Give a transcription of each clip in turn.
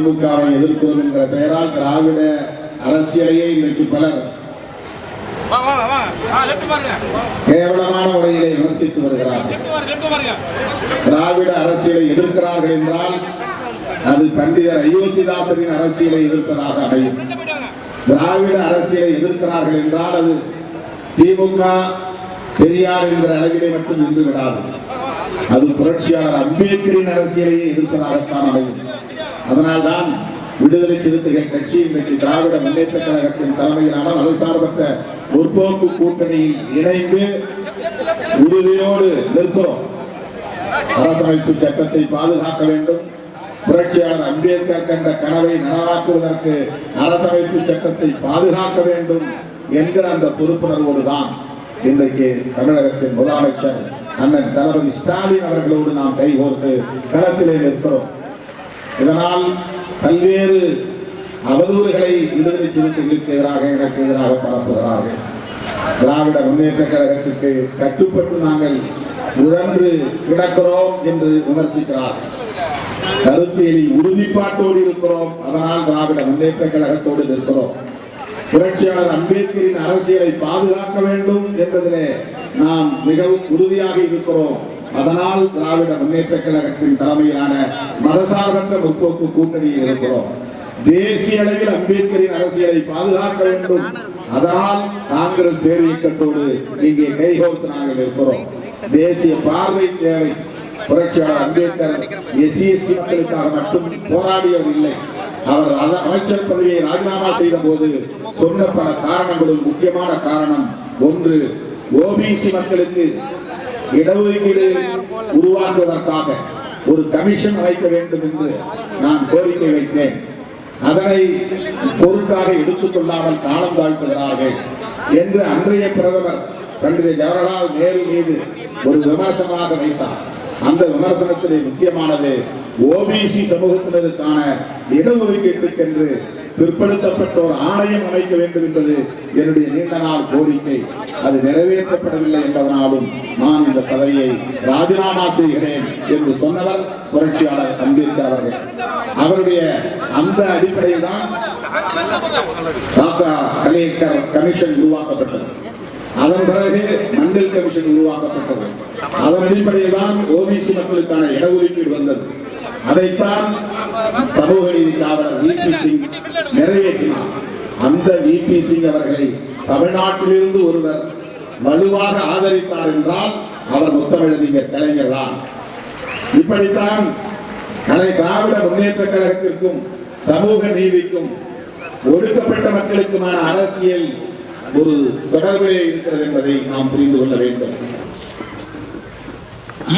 திமுகவை எதிர்க்கிறோம் என்கிற பெயரால் திராவிட அரசியலையே இன்றைக்கு பலர் கேவலமான முறையிலே விமர்சித்து வருகிறார்கள். திராவிட அரசியலை எதிர்க்கிறார்கள் என்றால் அது பண்டிதர் அயோத்திதாசரின் அரசியலை எதிர்ப்பதாக அமையும். திராவிட அரசியலை எதிர்க்கிறார்கள் என்றால் அது திமுக பெரியார் என்கிற அளவிலே மட்டும் நின்று விடாது. அது புரட்சியாளர் அம்பேத்கரின் அரசியலையே எதிர்ப்பதாகத்தான் அமையும். அதனால்தான் விடுதலை சிறுத்தைகள் கட்சி இன்றைக்கு திராவிட முன்னேற்ற கழகத்தின் தலைமையிலான மதசார்பற்ற முற்போக்கு கூட்டணியில் இணைந்து உறுதியோடு நிற்கிறோம் அரசமைப்பு சட்டத்தை பாதுகாக்க வேண்டும். புரட்சியாளர் அம்பேத்கர் கண்ட கனவை நனவாக்குவதற்கு அரசமைப்பு சட்டத்தை பாதுகாக்க வேண்டும் என்கிற அந்த பொறுப்புணர்வோடு தான் இன்றைக்கு தமிழகத்தின் முதலமைச்சர் அண்ணன் தளபதி ஸ்டாலின் அவர்களோடு நாம் கைகோர்த்து களத்திலே நிற்கிறோம். இதனால் பல்வேறு அவதூறுகளை விடுதலை சிறுத்தைகளுக்கு எதிராக எனக்கு எதிராக பரப்புகிறார்கள். திராவிட முன்னேற்ற கழகத்துக்கு கட்டுப்பட்டு நாங்கள் உழன்று கிடக்கிறோம் என்று விமர்சிக்கிறார்கள். கருத்தியலில் உறுதிப்பாட்டோடு இருக்கிறோம் அதனால் திராவிட முன்னேற்ற கழகத்தோடு நிற்கிறோம். புரட்சியாளர் அம்பேத்கரின் அரசியலை பாதுகாக்க வேண்டும் என்பதிலே நாம் மிகவும் உறுதியாக இருக்கிறோம். அதனால் திராவிட முன்னேற்ற கழகத்தின் தலைமையிலான மதசார்பற்ற முற்போக்கு கூட்டணியில் இருக்கிறோம். தேசிய அளவில் அம்பேத்கரின் அரசியலை பாதுகாக்க வேண்டும். அதனால் காங்கிரஸ் பேர் இயக்கத்தோடு இங்கே கைகோர்த்து நாங்கள் இருக்கிறோம் தேசிய பார்வை தேவை. புரட்சியாளர் அம்பேத்கர் எஸ்சி எஸ்டி மக்களுக்காக மட்டும் போராடியவர் இல்லை. அவர் அமைச்சர் பதவியை ராஜினாமா செய்த போது சொன்ன பல காரணங்களும் முக்கியமான காரணம் ஒன்று ஓபிசி மக்களுக்கு இடஒதுக்கீடு உருவாக்குவதற்காக ஒரு கமிஷன் அமைக்க வேண்டும் என்று நான் கோரிக்கை வைத்தேன். அதனை பொருட்டாக எடுத்துக் கொள்ளாமல் காலம் தாழ்த்துகிறார்கள் என்று அன்றைய பிரதமர் பண்டித ஜவஹர்லால் நேரு மீது ஒரு விமர்சனமாக வைத்தார். அந்த விமர்சனத்திலே முக்கியமானது ஓபிசி சமூகத்தினருக்கான இடஒதுக்கீட்டுக்கென்று பிற்படுத்தப்பட்டோர் ஆணையம் அமைக்க வேண்டும் என்பது என்னுடைய நீண்ட நாள் கோரிக்கை. அது நிறைவேற்றப்படவில்லை என்பதனாலும் நான் இந்த பதவியை ராஜினாமா செய்கிறேன் என்று சொன்னவர் புரட்சியாளர் அம்பேத்கர் அவர்கள். அவருடைய அந்த அடிப்படையில் தான் டாக்டர் கமிஷன் உருவாக்கப்பட்டது. அதன் பிறகு மண்டல் கமிஷன் உருவாக்கப்பட்டது. அதன் அடிப்படையில் தான் ஓபிசி மக்களுக்கான இடஒதுக்கீடு வந்தது. அதைத்தான் சமூக நீதி காவலர் விபி சிங் நிறைவேற்றினார். அந்த விபி சிங் அவர்களை தமிழ்நாட்டிலிருந்து ஒருவர் வலுவாக ஆதரித்தார் என்றால் அவர் முத்தமிழறிஞர் கலைஞர் தான். இப்படித்தான் கலை திராவிட முன்னேற்ற கழகத்திற்கும் சமூக நீதிக்கும் ஒடுக்கப்பட்ட மக்களுக்குமான அரசியல் ஒரு தொடர்பிலே இருக்கிறது என்பதை நாம் புரிந்து கொள்ள வேண்டும்.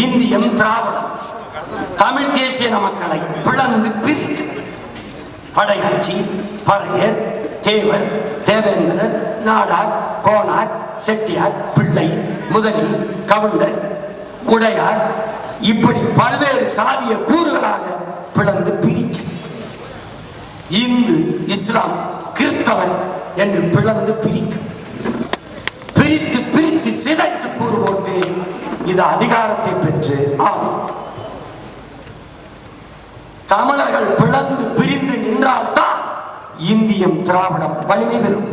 இந்தியம் திராவிடம். தமிழ் தேசிய மக்களை பிளந்து பிரிக்கும் படையாச்சி பறையர் தேவர் தேவேந்திரர் நாடார் கோனார் செட்டியார் பிள்ளை முதலி கவுண்டர் உடையார் இப்படி பல்வேறு சாதிய கூறுகளாக பிளந்து பிரிக்கும் இந்து இஸ்லாம் கிறிஸ்தவன் என்று பிளந்து பிரிக்கும் பிரித்து பிரித்து சிதைத்து கூறு போட்டு இது அதிகாரத்தை பெற்று ஆகும். தமிழர்கள் பிளந்து பிரிந்து நின்றால்தான் இந்தியம் திராவிடம் வலிமை பெறும்.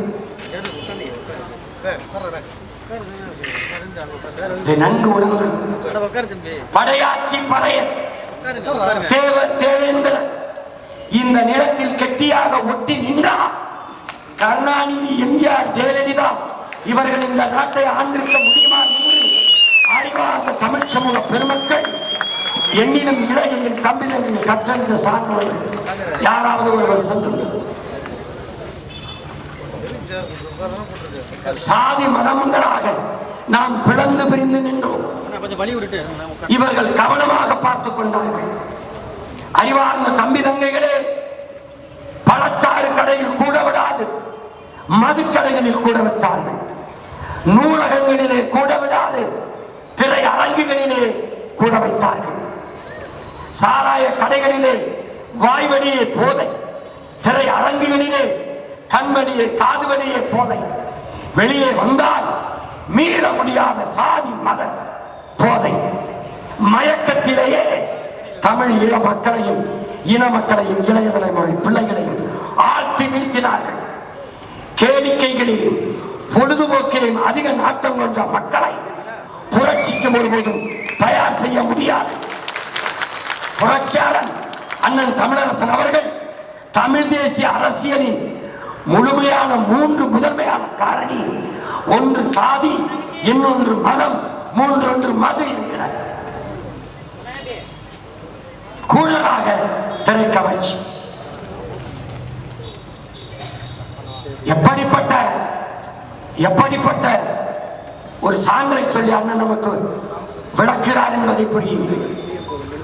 நன்கு உணர்ந்து படையாச்சி பறையர். தேவர் தேவேந்திரர் இந்த நிலத்தில் கெட்டியாக ஒட்டி நின்றார் கருணாநிதி எம்ஜிஆர் ஜெயலலிதா இவர்கள் இந்த நாட்டை ஆண்டிருக்க முடியுமா என்று அறிவார்ந்த தமிழ் சமூக பெருமக்கள் என்னிடம் இளைய என் தம்பிதனில் கற்றறிந்த சான்றோர்கள் யாராவது ஒருவர் சொல்லுங்கள். சாதி மதங்களாக நாம் பிளந்து பிரிந்து நின்றோம். இவர்கள் கவனமாக பார்த்துக் கொண்டார்கள். அறிவார்ந்த தம்பி தங்கைகளே பழச்சாறு கடையில் கூட விடாது மதுக்கடைகளில் கூட வைத்தார்கள் நூலகங்களிலே கூட விடாது திரை அரங்குகளிலே கூட வைத்தார்கள். சாராய கடைகளிலே வாய்வழியே போதை திரை அரங்குகளிலே கண்வழியே காதுவழியே போதை. வெளியே வந்தால் மீள முடியாத சாதி மத போதை. மயக்கத்திலேயே தமிழ் இள மக்களையும் இன மக்களையும் இளைய தலைமுறை பிள்ளைகளையும் ஆழ்த்தி வீழ்த்தினார்கள். கேளிக்கைகளிலும் பொழுதுபோக்கிலும் அதிக நாட்டம் கொண்ட மக்களை புரட்சிக்கு ஒருபோதும் தயார் செய்ய முடியாது. புரட்சியாளர் அண்ணன் தமிழரசன் அவர்கள் தமிழ் தேசிய அரசியலின் முழுமையான மூன்று முதன்மையான காரணி ஒன்று சாதி இன்னொன்று மதம் மூன்றொன்று மது என்கிறார் கூடுதலாக திரைக்கவர்ச்சி எப்படிப்பட்ட எப்படிப்பட்ட ஒரு சான்றை சொல்லி அண்ணன் நமக்கு விளக்கிறார் என்பதை புரியுங்கள்.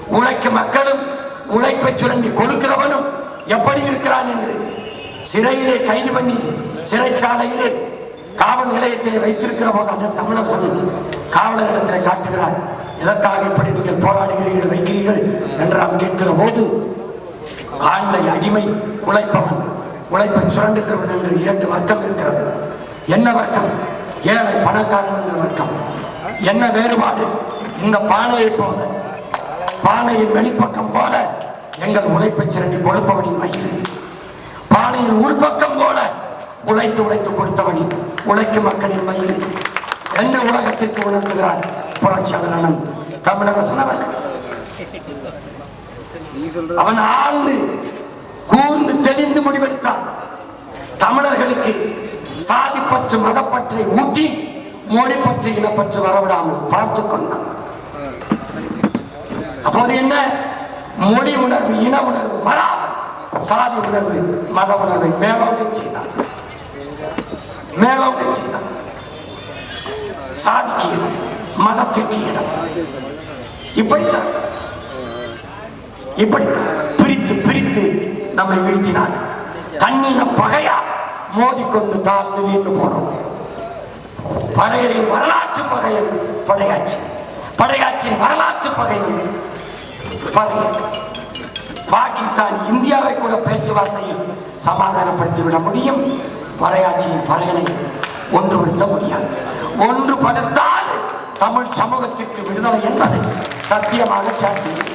உழைக்கும் மக்களும் உழைப்பை சுரண்டி கொடுக்கிறவனும் எப்படி இருக்கிறான் என்று சிறையிலே கைது பண்ணி சிறைச்சாலையிலே காவல் நிலையத்திலே வைத்திருக்கிற போது அந்த தமிழரசன் காவலரிடத்திலே காட்டுகிறார். எதற்காக இப்படி நீங்கள் போராடுகிறீர்கள் வைக்கிறீர்கள்? என்று நாம் கேட்கிற போது ஆண்டை அடிமை உழைப்பவன் உழைப்பை சுரண்டுகிறவன் என்று இரண்டு வர்க்கம் இருக்கிறது. என்ன வர்க்கம்? ஏழை பணக்காரன் என்ற வர்க்கம். என்ன வேறுபாடு? இந்த பானையை போல பானையின் வெளிப்பக்கம் போல எங்கள் உழைப்பை சுரண்டி கொடுப்பவனின் வயிறு. பானையின் உள்பக்கம் போல உழைத்து உழைத்து கொடுத்தவனின் உழைக்கும் மக்களின் வயிறு. எந்த உலகத்திற்கு உணர்த்துகிறார் புரட்சியாளர் தமிழரசன் அவர்கள். அவன் ஆழ்ந்து கூர்ந்து தெளிந்து முடிவெடுத்தான். தமிழர்களுக்கு சாதி பற்று மதப்பற்றை ஊட்டி மொழி பற்று இனப்பற்று வரவிடாமல் பார்த்து கொண்டான். அப்போது என்ன? மொழி உணர்வு இன உணர்வு வராமல் சாதி உணர்வு மத உணர்வை மேலோங்க செய்தான் மேலோங்க செய்தான் சாதிக்கு இடம் மதத்திற்கு இடம். இப்படித்தான். இப்படித்தான். பிரித்து பிரித்து நம்மை வீழ்த்தினார். தன்னின பகையா மோதிக்கொண்டு தாழ்ந்து வீண்டு போனோம். பகையரின் வரலாற்று பகையன் படையாட்சி படையாட்சியின் வரலாற்று பகையன் பாகிஸ்தான் இந்தியாவை கூட பேச்சுவார்த்தையில் சமாதானப்படுத்திவிட முடியும். பறையாட்சியின் பறையனை ஒன்றுபடுத்த முடியாது. ஒன்றுபடுத்தால் தமிழ் சமூகத்திற்கு விடுதலை என்பது சத்தியமாக சாத்தியம்.